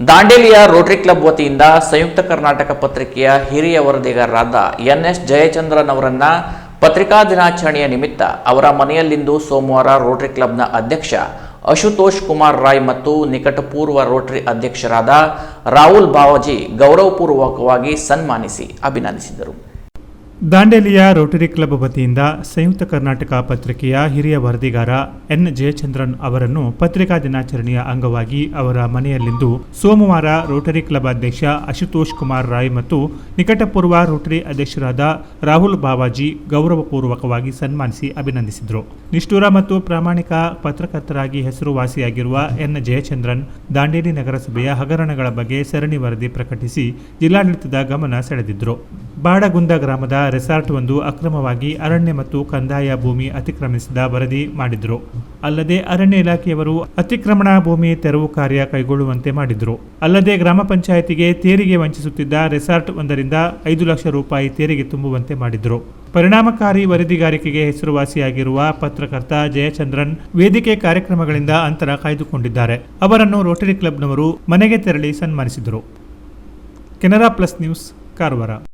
ದಾಂಡೇಲಿಯ Rotary club ವತಿಯಿಂದ ಸಂಯುಕ್ತ ಕರ್ನಾಟಕ ಪತ್ರಿಕೆಯ ಹಿರಿಯ ವರದಿಗಾರರಾದ ಎನ್ ಎಸ್ ಜಯಚಂದ್ರನ್ ಅವರನ್ನ ಪತ್ರಿಕಾ ದಿನಾಚರಣೆಯ ನಿಮಿತ್ತ ಅವರ ಮನೆಯಲ್ಲಿಂದು ಸೋಮವಾರ ರೋಟರಿ ಕ್ಲಬ್ನ ಅಧ್ಯಕ್ಷ ಅಶುತೋಷ್ ಕುಮಾರ್ ರಾಯ್ ಮತ್ತು ನಿಕಟಪೂರ್ವ ರೋಟರಿ ಅಧ್ಯಕ್ಷರಾದ ರಾಹುಲ್ ಬಾವಾಜಿ ಗೌರವಪೂರ್ವಕವಾಗಿ ಸನ್ಮಾನಿಸಿ ಅಭಿನಂದಿಸಿದರು. ದಾಂಡೇಲಿಯ ರೋಟರಿ ಕ್ಲಬ್ ವತಿಯಿಂದ ಸಂಯುಕ್ತ ಕರ್ನಾಟಕ ಪತ್ರಿಕೆಯ ಹಿರಿಯ ವರದಿಗಾರ ಎನ್ ಜಯಚಂದ್ರನ್ ಅವರನ್ನು ಪತ್ರಿಕಾ ದಿನಾಚರಣೆಯ ಅಂಗವಾಗಿ ಅವರ ಮನೆಯಲ್ಲಿಂದು ಸೋಮವಾರ ರೋಟರಿ ಕ್ಲಬ್ ಅಧ್ಯಕ್ಷ ಅಶುತೋಷ್ ಕುಮಾರ್ ರಾಯ್ ಮತ್ತು ನಿಕಟಪೂರ್ವ ರೋಟರಿ ಅಧ್ಯಕ್ಷರಾದ ರಾಹುಲ್ ಬಾವಾಜಿ ಗೌರವಪೂರ್ವಕವಾಗಿ ಸನ್ಮಾನಿಸಿ ಅಭಿನಂದಿಸಿದರು. ನಿಷ್ಠುರ ಮತ್ತು ಪ್ರಾಮಾಣಿಕ ಪತ್ರಕರ್ತರಾಗಿ ಹೆಸರುವಾಸಿಯಾಗಿರುವ ಎನ್ ಜಯಚಂದ್ರನ್ ದಾಂಡೇಲಿ ನಗರಸಭೆಯ ಹಗರಣಗಳ ಬಗ್ಗೆ ಸರಣಿ ವರದಿ ಪ್ರಕಟಿಸಿ ಜಿಲ್ಲಾಡಳಿತದ ಗಮನ ಸೆಳೆದಿದ್ದರು. ಬಾಡಗುಂದ ಗ್ರಾಮದ ರೆಸಾರ್ಟ್ ಒಂದು ಅಕ್ರಮವಾಗಿ ಅರಣ್ಯ ಮತ್ತು ಕಂದಾಯ ಭೂಮಿ ಅತಿಕ್ರಮಿಸಿದ ವರದಿ ಮಾಡಿದ್ರು. ಅಲ್ಲದೆ ಅರಣ್ಯ ಇಲಾಖೆಯವರು ಅತಿಕ್ರಮಣ ಭೂಮಿ ತೆರವು ಕಾರ್ಯ ಕೈಗೊಳ್ಳುವಂತೆ ಮಾಡಿದ್ರು. ಅಲ್ಲದೆ ಗ್ರಾಮ ಪಂಚಾಯಿತಿಗೆ ತೆರಿಗೆ ವಂಚಿಸುತ್ತಿದ್ದ ರೆಸಾರ್ಟ್ ಒಂದರಿಂದ ಐದು ಲಕ್ಷ ರೂಪಾಯಿ ತೆರಿಗೆ ತುಂಬುವಂತೆ ಮಾಡಿದ್ರು. ಪರಿಣಾಮಕಾರಿ ವರದಿಗಾರಿಕೆಗೆ ಹೆಸರುವಾಸಿಯಾಗಿರುವ ಪತ್ರಕರ್ತ ಜಯಚಂದ್ರನ್ ವೇದಿಕೆ ಕಾರ್ಯಕ್ರಮಗಳಿಂದ ಅಂತರ ಕಾಯ್ದುಕೊಂಡಿದ್ದಾರೆ. ಅವರನ್ನು ರೋಟರಿ ಕ್ಲಬ್ನವರು ಮನೆಗೆ ತೆರಳಿ ಸನ್ಮಾನಿಸಿದರು. Canara plus news, Karwar.